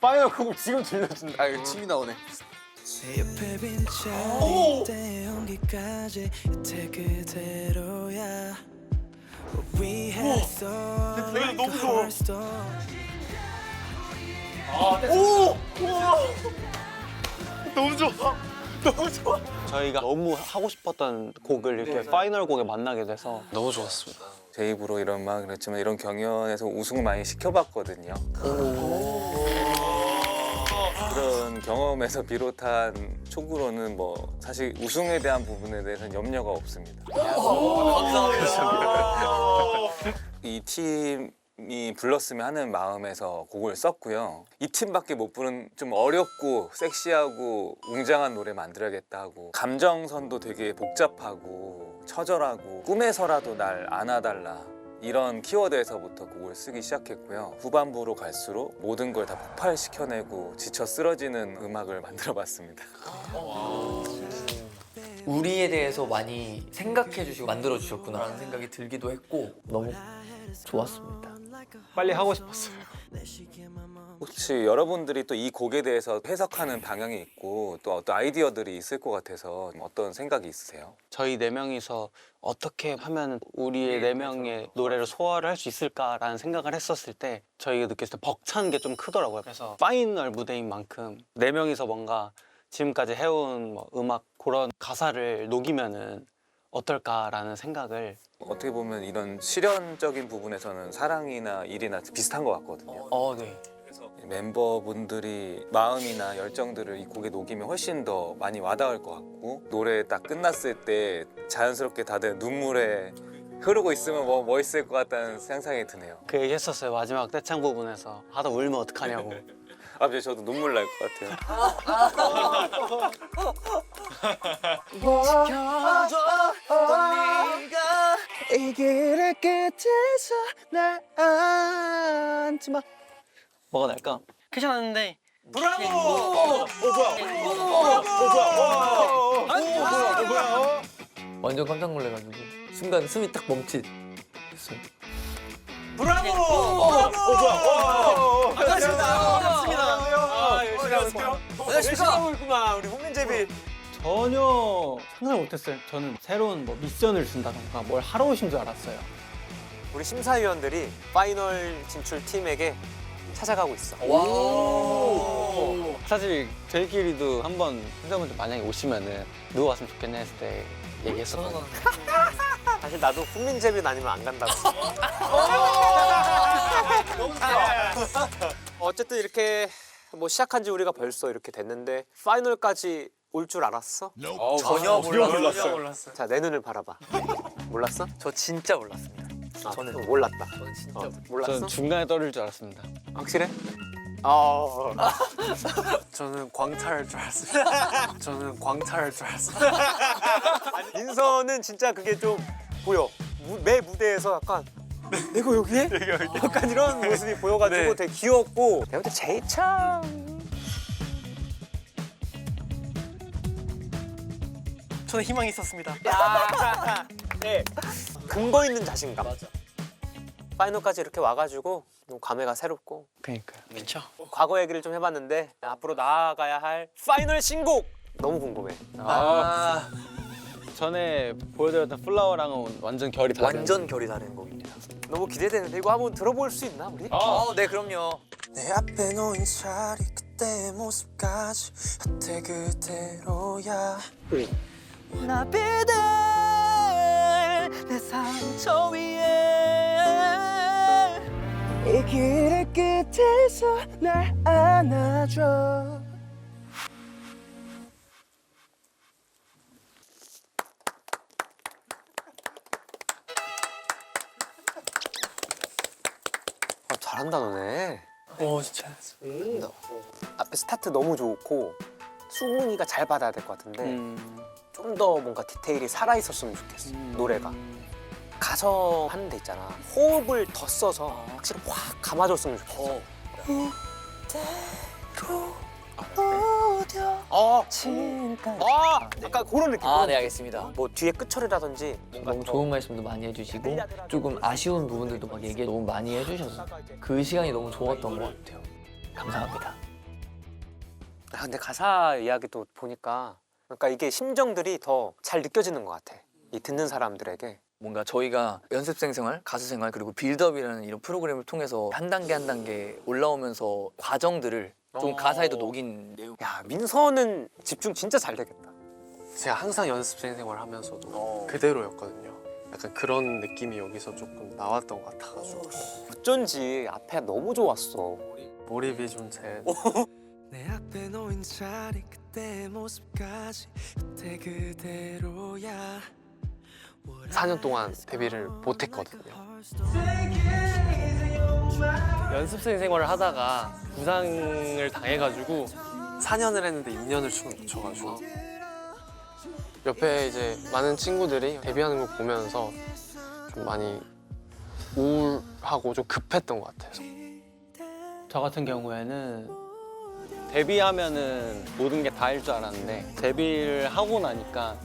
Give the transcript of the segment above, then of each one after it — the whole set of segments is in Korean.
파이널 곡을 지금 들려준다. 아 이거 침이 나오네. 내 옆에 빈 자리 온기까지 여태 그대로야. What we had thought like a horror story 너무 좋아. 너무 좋아. 저희가 너무 하고 싶었던 곡을 이렇게 파이널 곡에 만나게 돼서 너무 좋았습니다. 제 입으로 이런 말 그랬지만 이런 경연에서 우승을 많이 시켜봤거든요. 그런 경험에서 비롯한 촉으로는 뭐 사실 우승에 대한 부분에 대해서는 염려가 없습니다. 이팀 이 불렀으면 하는 마음에서 곡을 썼고요. 이 팀밖에 못 부른 좀 어렵고 섹시하고 웅장한 노래 만들어야겠다 하고 감정선도 되게 복잡하고 처절하고 꿈에서라도 날 안아달라 이런 키워드에서부터 곡을 쓰기 시작했고요. 후반부로 갈수록 모든 걸 다 폭발시켜내고 지쳐 쓰러지는 음악을 만들어봤습니다. 우리에 대해서 많이 생각해 주시고 만들어 주셨구나라는 생각이 들기도 했고 너무 좋았습니다. 빨리 하고 싶었어요. 혹시 여러분들이 또 이 곡에 대해서 해석하는 방향이 있고 또 어떤 아이디어들이 있을 것 같아서 어떤 생각이 있으세요? 저희 네 명이서 어떻게 하면 우리의 네 명의 노래를 소화를 할 수 있을까라는 생각을 했었을 때 저희가 느꼈을 때 벅찬 게 좀 크더라고요. 그래서 파이널 무대인 만큼 네 명이서 뭔가 지금까지 해온 뭐 음악 그런 가사를 녹이면은 어떨까라는 생각을 어떻게 보면 이런 실현적인 부분에서는 사랑이나 일이나 비슷한 것 같거든요. 어, 네. 멤버분들이 마음이나 열정들을 이 곡에 녹이면 훨씬 더 많이 와닿을 것 같고 노래 딱 끝났을 때 자연스럽게 다들 눈물에 흐르고 있으면 뭐 멋있을 것 같다는 상상이 드네요. 그 얘기 했었어요. 마지막 떼창 부분에서 하다 울면 어떡하냐고. 아, 근데 저도 눈물 날 것 같아요. 이 길의 끝에서 날 안지 마. 뭐가 날까? 괜찮았는데 완전 깜짝 놀래가지고 순간 숨이 딱 멈칫. 전혀 상상을 못했어요. 저는 새로운 뭐 미션을 준다던가 뭘 하러 오신 줄 알았어요. 우리 심사위원들이 파이널 진출 팀에게 찾아가고 있어. 사실 저희끼리도 한번 선생님들 만약에 오시면은 누구 왔으면 좋겠냐 했을 때 얘기했었거든요. 사실 나도 훈민재빈 아니면 안 간다고. 어쨌든 이렇게 뭐 시작한 지 우리가 벌써 이렇게 됐는데 파이널까지 올 줄 알았어? 전혀 몰랐어요. 자, 내 눈을 바라봐. 몰랐어? 저 진짜 몰랐습니다. 아, 저는 몰랐다. 저는 진짜 어, 몰랐어? 저는 중간에 떨어질 줄 알았습니다. 확실해? 어. 저는 광탈할 줄 알았습니다. 저는 광탈할 줄 알았습니다. 인선은 진짜 그게 좀 보여. 무- 매 무대에서 약간 내가 여기에? 약간 이런 모습이 보여가지고 되게 귀엽고 내가 볼때 제이참 저는 희망이 있었습니다. 네. 근거 있는 자신감. 파이널까지 이렇게 와가지고 좀 감회가 새롭고 그러니까요. 그렇죠. 과거 얘기를 좀 해봤는데 앞으로 나아가야 할 파이널 신곡 너무 궁금해. 아, 전에 보여드렸던 플라워랑은 완전 결이 다른. 완전 결이 다른 곡입니다. 너무 기대되는데 이거 한번 들어볼 수 있나 우리? 어, 네 그럼요. 내 앞에 놓인 자리 그때의 모습까지 여태 그대로야 나 비들 내 상처 위에 이 길의 끝에서 날 안아줘 잘한다 너네. 오 진짜. 앞에 스타트 너무 좋고 수문이가 잘 받아야 될 것 같은데 음, 좀 더 뭔가 디테일이 살아 있었으면 좋겠어 노래가. 가성 하는 데 있잖아. 호흡을 더 써서 확실히 확 감아줬으면 좋겠어. 어, 아, 약간 그런 느낌. 아 네 알겠습니다 뭐 뒤에 끝처리라든지 뭔가 너무 더 좋은 말씀도 많이 해주시고 조금 아쉬운 부분들도 막 얘기 너무 많이 해주셔서 그 시간이 너무 좋았던 것 같아요 감사합니다 아, 근데 가사 이야기도 보니까 그러니까 이게 심정들이 더 잘 느껴지는 것 같아. 이 듣는 사람들에게. 뭔가 저희가 연습생 생활, 가수 생활 그리고 빌드업이라는 이런 프로그램을 통해서 한 단계 한 단계 올라오면서 과정들을 좀 어. 가사에도 녹인 내용 야 민서는 집중 진짜 잘 되겠다. 제가 항상 연습생 생활 하면서도 그대로였거든요. 약간 그런 느낌이 여기서 조금 나왔던 것 같아가지고 어쩐지 앞에 너무 좋았어. 몰입이 좀 제. 내 앞에 놓인 자리 그때의 모습까지 그때 그대로야 4년 동안 데뷔를 못했거든요. 연습생 생활을 하다가 부상을 당해가지고 4년을 했는데 2년을 춤을 못 춰가지고 옆에 이제 많은 친구들이 데뷔하는 걸 보면서 좀 많이 우울하고 좀 급했던 것 같아요. 저 같은 경우에는 데뷔하면은 모든 게 다일 줄 알았는데 데뷔를 하고 나니까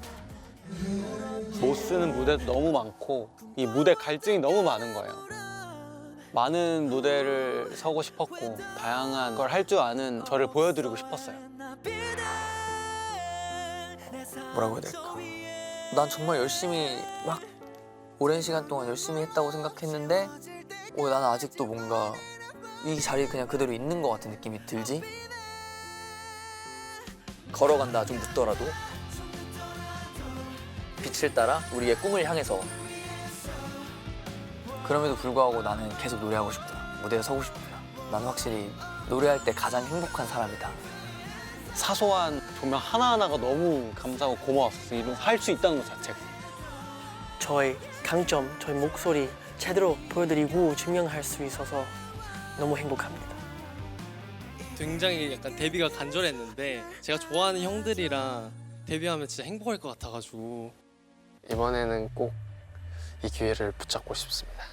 못 쓰는 무대도 너무 많고 이 무대 갈증이 너무 많은 거예요. 많은 무대를 서고 싶었고 다양한 걸 할 줄 아는 저를 보여드리고 싶었어요. 뭐라고 해야 될까? 난 정말 열심히 막 오랜 시간 동안 열심히 했다고 생각했는데 어, 나는 아직도 뭔가 이 자리에 그냥 그대로 있는 것 같은 느낌이 들지? 걸어간다 좀 늦더라도. 빛을 따라 우리의 꿈을 향해서 그럼에도 불구하고 나는 계속 노래하고 싶다 무대에 서고 싶다 나는 확실히 노래할 때 가장 행복한 사람이다 사소한 조명 하나하나가 너무 감사하고 고마웠어요. 이런 할 수 있다는 것 자체가. 저의 강점, 저의 목소리 제대로 보여드리고 증명할 수 있어서 너무 행복합니다. 굉장히 약간 데뷔가 간절했는데 제가 좋아하는 형들이랑 데뷔하면 진짜 행복할 것 같아가지고 이번에는 꼭 이 기회를 붙잡고 싶습니다.